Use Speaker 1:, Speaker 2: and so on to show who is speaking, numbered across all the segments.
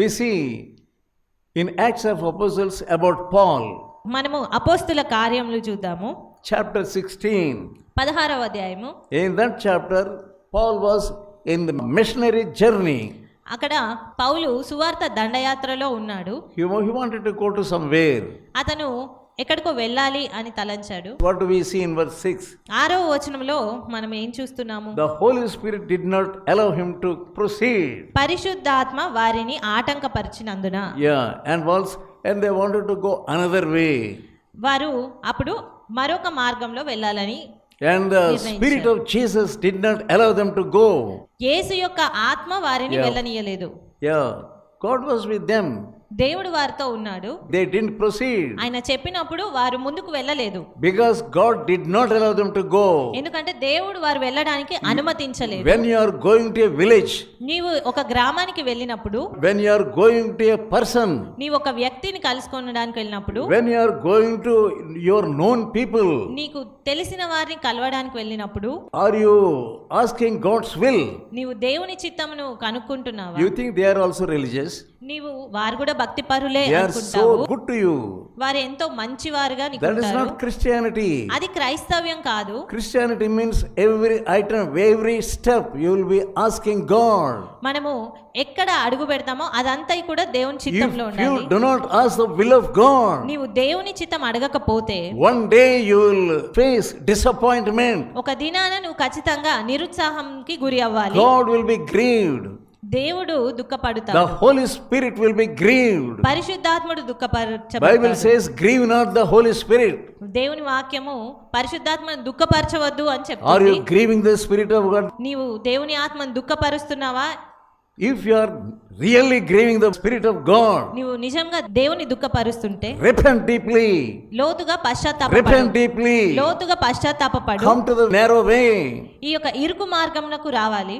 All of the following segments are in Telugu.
Speaker 1: We see in Acts of Apostles about Paul,
Speaker 2: మనము అపోస్తుల కార్యములు చూద్దాము
Speaker 1: chapter 16.
Speaker 2: పదహారవ అధ్యాయము
Speaker 1: In that chapter, Paul was in the missionary journey.
Speaker 2: అక్కడ పౌలు సువార్త దండయాత్రలో ఉన్నాడు
Speaker 1: He, wa- he wanted to go to somewhere.
Speaker 2: అతను ఎక్కడికో వెళ్ళాలి అని తలంచాడు
Speaker 1: What do we see in verse 6?
Speaker 2: ఆరో వచనంలో మనం ఏం చూస్తున్నాము
Speaker 1: The Holy Spirit did not allow him to proceed.
Speaker 2: పరిశుద్ధాత్మ వారిని ఆటంకపరిచినందున
Speaker 1: Yeah, and once, and they wanted to go another way.
Speaker 2: వారు అప్పుడు మరొక మార్గంలో వెళ్ళాలని
Speaker 1: And the Spirit of Jesus did not allow them to go.
Speaker 2: యేసు యొక్క ఆత్మ వారిని వెళ్ళనీయలేదు
Speaker 1: Yeah, God was with them.
Speaker 2: దేవుడు వారితో ఉన్నాడు.
Speaker 1: దే డిడ్ ప్రొసీడ్
Speaker 2: ఆయన చెప్పినప్పుడు వారు ముందుకు వెళ్ళలేదు.
Speaker 1: Because God did not allow them to go
Speaker 2: ఎందుకంటే దేవుడు వారు వెళ్ళడానికి అనుమతించలేదు.
Speaker 1: When you are going to village
Speaker 2: నీవు ఒక గ్రామానికి వెళ్ళినప్పుడు
Speaker 1: when you are going to a person
Speaker 2: నీవు ఒక వ్యక్తిని కలుసుకోవడానికి వెళ్ళినప్పుడు
Speaker 1: when you are going to your known people
Speaker 2: నీకు తెలిసిన వారిని కలవడానికి వెళ్ళినప్పుడు
Speaker 1: are you asking God's will
Speaker 2: నీవు దేవుని చిత్తమును కనుక్కుంటున్నావా?
Speaker 1: You think they are also religious
Speaker 2: నీవు వారు కూడా భక్తి పరులే అనుకుంటావు. వారు ఎంతో
Speaker 1: మంచి
Speaker 2: వారుగా
Speaker 1: దట్ క్రిస్టియానిటీ
Speaker 2: అది క్రైస్తవ్యం కాదు.
Speaker 1: Christianity means every item every step you will be asking God
Speaker 2: మనము ఎక్కడ అడుగు పెడతామో అదంతా కూడా దేవుని చిత్తంలో ఉండాలి.
Speaker 1: Not as will of God
Speaker 2: నీవు దేవుని చిత్తం అడగకపోతే
Speaker 1: one day you will face
Speaker 2: ఒక దినాన నువ్వు ఖచ్చితంగా నిరుత్సాహంకి గురి అవ్వాలి.
Speaker 1: గాడ్ బి గ్రీవ్డ్
Speaker 2: దేవుడు దుఃఖపడుతాడు
Speaker 1: The Holy Spirit will be grieved.
Speaker 2: పరిశుద్ధాత్ముడు
Speaker 1: Bible
Speaker 2: దుఃఖపరచబడతాడు
Speaker 1: says, grieve not the Holy Spirit.
Speaker 2: దేవుని వాక్యము పరిశుద్ధాత్మను దుఃఖపరచవద్దు అని
Speaker 1: Are
Speaker 2: చెప్తుంది
Speaker 1: you grieving the Spirit of God?
Speaker 2: నీవు దేవుని ఆత్మను దుఃఖపరుస్తున్నావా
Speaker 1: If you are really grieving the Spirit of God,
Speaker 2: నీవు నిజంగా దేవుని దుఃఖపరుస్తుంటే
Speaker 1: repent deeply.
Speaker 2: లోతుగా పశ్చాత్తాపడు
Speaker 1: Repent deeply.
Speaker 2: లోతుగా పశ్చాత్తాపడు
Speaker 1: Come to the narrow way.
Speaker 2: ఈ యొక్క ఇరుకు మార్గమునకు రావాలి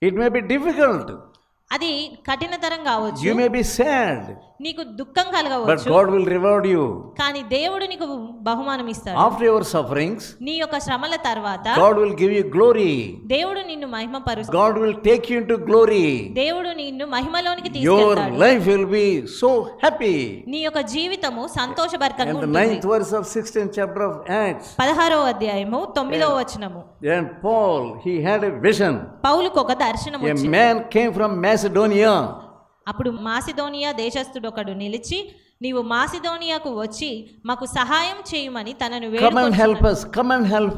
Speaker 1: It may be difficult.
Speaker 2: అది కఠినతరం కావచ్చు.
Speaker 1: యు మే బి సాడ్
Speaker 2: నీకు దుఃఖం కలగవచ్చు.
Speaker 1: But God will reward you
Speaker 2: కానీ దేవుడు నీకు బహుమానం ఇస్తాడు
Speaker 1: ఆఫ్టర్ యువర్ సఫరింగ్స్
Speaker 2: నీ యొక్క శ్రమల తర్వాత
Speaker 1: God will give you glory
Speaker 2: దేవుడు నిన్ను మహిమ
Speaker 1: పరుస్తాడు God will take you into glory
Speaker 2: దేవుడు నిన్ను మహిమలోనికి తీసుకెళ్తాడు.
Speaker 1: Your life will be so happy
Speaker 2: నీ యొక్క జీవితము సంతోషభరితంగా ఉంటుంది.
Speaker 1: 9th verse of 16th chapter of acts.
Speaker 2: 16వ అధ్యాయము 9వ వచనము.
Speaker 1: And paul he had a vision.
Speaker 2: పౌలుకు ఒక దర్శనం వచ్చింది.
Speaker 1: a man came from Macedonia.
Speaker 2: అప్పుడు మాసిదోనియా దేశస్థుడు ఒకడు నిలిచి నీవు మాసిదోనియాకు వచ్చి మాకు సహాయం చేయమని తనను
Speaker 1: us.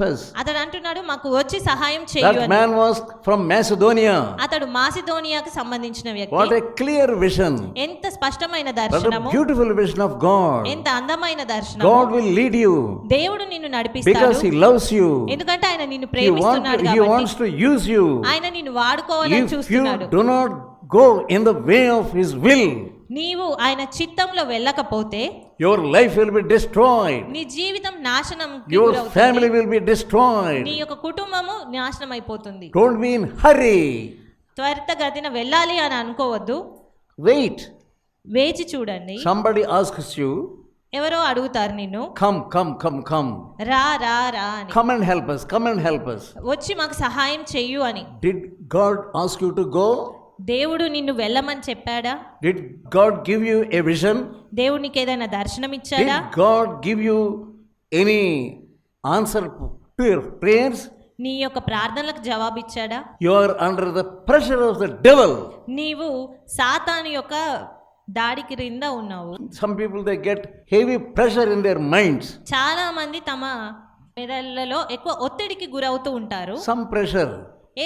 Speaker 1: Us.
Speaker 2: అతడు అంటున్నాడు మాకు వచ్చి సహాయం చేయు
Speaker 1: That
Speaker 2: అని
Speaker 1: man was from Macedonia.
Speaker 2: అతడు మాసిదోనియాకు సంబంధించిన వ్యక్తి
Speaker 1: clear vision.
Speaker 2: ఎంత స్పష్టమైన దర్శనము
Speaker 1: beautiful vision of God.
Speaker 2: ఎంత అందమైన దర్శనం
Speaker 1: God will lead you
Speaker 2: దేవుడు నిన్ను నడిపిస్తాడు
Speaker 1: He loves you.
Speaker 2: ఎందుకంటే ఆయన నిన్ను ప్రేమిస్తున్నాడు కాబట్టి
Speaker 1: wants to use you.
Speaker 2: ఆయన నిన్ను వాడుకోవాలని చూస్తున్నాడు
Speaker 1: do not go in the way of his will
Speaker 2: నీవు ఆయన చిత్తంలో వెళ్ళకపోతే
Speaker 1: your life will be destroyed
Speaker 2: నీ జీవితం నాశనం
Speaker 1: your family will be destroyed
Speaker 2: నీ యొక్క కుటుంబము నాశనం అయిపోతుంది
Speaker 1: డోంట్ మీన్ హరీ
Speaker 2: త్వరితగతిన వెళ్ళాలి అని అనుకోవద్దు.
Speaker 1: వెయిట్
Speaker 2: వేచి చూడండి.
Speaker 1: సంబడి ఆస్క్స్ యు
Speaker 2: ఎవరో అడుగుతారు నిన్ను.
Speaker 1: కమ్ కమ్ కమ్ కమ్
Speaker 2: రా రా రా అని.
Speaker 1: Come and help us come and help us.
Speaker 2: వచ్చి మాకు సహాయం చేయు అని.
Speaker 1: Did God ask you to go
Speaker 2: దేవుడు నిన్ను వెళ్ళమని చెప్పాడా?
Speaker 1: Did God give you a
Speaker 2: vision దేవునికి ఏదైనా దర్శనం ఇచ్చాడా?
Speaker 1: God give you any answer prayers
Speaker 2: నీ యొక్క ప్రార్థనలకు జవాబు
Speaker 1: ఇచ్చాడా? You are under the pressure of the devil
Speaker 2: నీవు సాతాను యొక్క దాడి క్రింద ఉన్నావు.
Speaker 1: Some people they get heavy pressure in their minds
Speaker 2: చాలా మంది తమ మెదళ్ళలో ఎక్కువ ఒత్తిడికి గురవుతూ ఉంటారు.
Speaker 1: సమ్ ప్రెషర్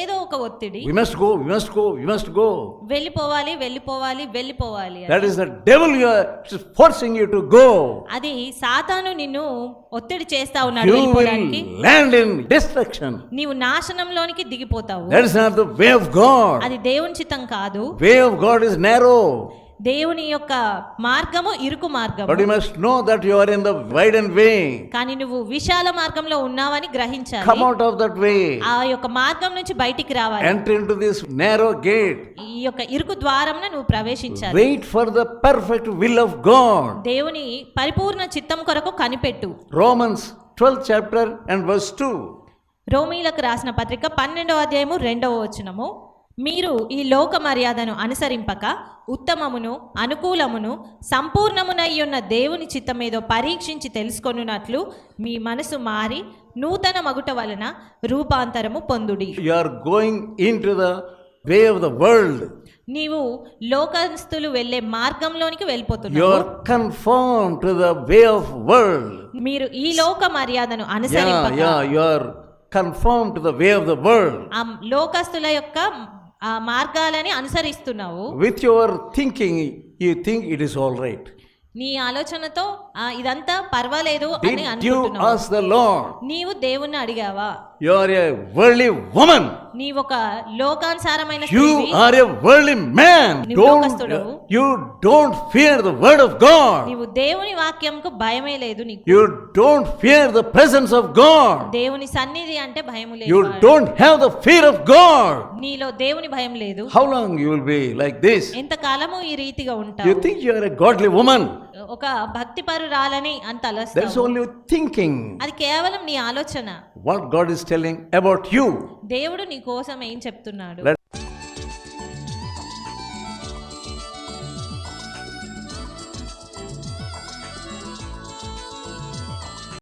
Speaker 2: ఏదో ఒక ఒత్తిడి.
Speaker 1: We must go we must go we must go
Speaker 2: వెళ్ళిపోవాలి వెళ్ళిపోవాలి వెళ్ళిపోవాలి
Speaker 1: that is the devil you are forcing you to go
Speaker 2: అది సాతాను నిన్ను ఒత్తిడి చేస్తా ఉన్నాడు
Speaker 1: వెళ్ళిపోడానికి ల్యాండ్ ఇన్ డిస్ట్రక్షన్
Speaker 2: నీవు నాశనంలోనికి దిగిపోతావు.
Speaker 1: That is not the way of God
Speaker 2: అది దేవుని చిత్తం కాదు.
Speaker 1: Way of God is narrow
Speaker 2: దేవుని యొక్క మార్గము ఇరుకు మార్గం
Speaker 1: but you must know that you are in the wide and way
Speaker 2: కానీ నువ్వు విశాల మార్గంలో ఉన్నావని గ్రహించాలి.
Speaker 1: Come out of that way
Speaker 2: ఆ యొక్క మార్గం నుంచి బయటికి రావాలి.
Speaker 1: Enter into this narrow gate
Speaker 2: ఈ యొక్క ఇరుకు ద్వారంన నువ్వు ప్రవేశించాలి.
Speaker 1: Wait for the perfect will of God
Speaker 2: దేవుని పరిపూర్ణ చిత్తం కొరకు కనిపెట్టు.
Speaker 1: రోమన్స్ 12 చాప్టర్ అండ్ వర్స్ 2
Speaker 2: రోమీలకు రాసిన పత్రిక 12వ అధ్యాయము రెండవ వచనము. మీరు ఈ లోక మర్యాదను అనుసరింపక ఉత్తమమును అనుకూలమును సంపూర్ణమునయ్యున్న దేవుని చిత్తమేదో పరీక్షించి తెలుసుకొనున్నట్లు మీ మనసు మారి నూతన మగుట వలన రూపాంతరము పొందుడి
Speaker 1: You are going into the way of the world.
Speaker 2: నీవు లోకస్తులు వెళ్ళే మార్గంలోనికి వెళ్ళిపోతున్నావు
Speaker 1: are conformed to the way of world.
Speaker 2: మీరు ఈ లోక మర్యాదను అనుసరింపక
Speaker 1: you are conformed to the way of the world.
Speaker 2: ఆ లోకస్తుల యొక్క ఆ మార్గాలని అనుసరిస్తున్నావు.
Speaker 1: With your thinking you think it is all right
Speaker 2: నీ ఆలోచనతో ఇదంతా పర్వాలేదు అని అనుకుంటున్నావు. నీవు దేవుణ్ణి అడిగావా?
Speaker 1: You are a
Speaker 2: worldly women
Speaker 1: నీ
Speaker 2: ఒక
Speaker 1: లోకానుసారమైన you are a
Speaker 2: worldly
Speaker 1: man
Speaker 2: don't
Speaker 1: you don't fear the word of God
Speaker 2: నీవు దేవుని వాక్యంకు భయమే లేదు నీకు.
Speaker 1: You don't fear the presence of God
Speaker 2: దేవుని సన్నిధి అంటే భయము లేదు
Speaker 1: you don't have the fear of God
Speaker 2: నీలో దేవుని భయం లేదు.
Speaker 1: How long you will be like this
Speaker 2: ఎంత కాలము ఈ రీతిగా ఉంటావు?
Speaker 1: You think you are a godly women
Speaker 2: ఒక భక్తి పరురాలని అంత అలసి
Speaker 1: ఓన్లీ థింకింగ్
Speaker 2: అది కేవలం నీ ఆలోచన.
Speaker 1: What God is telling about you
Speaker 2: దేవుడు నీ కోసం ఏం చెప్తున్నాడు?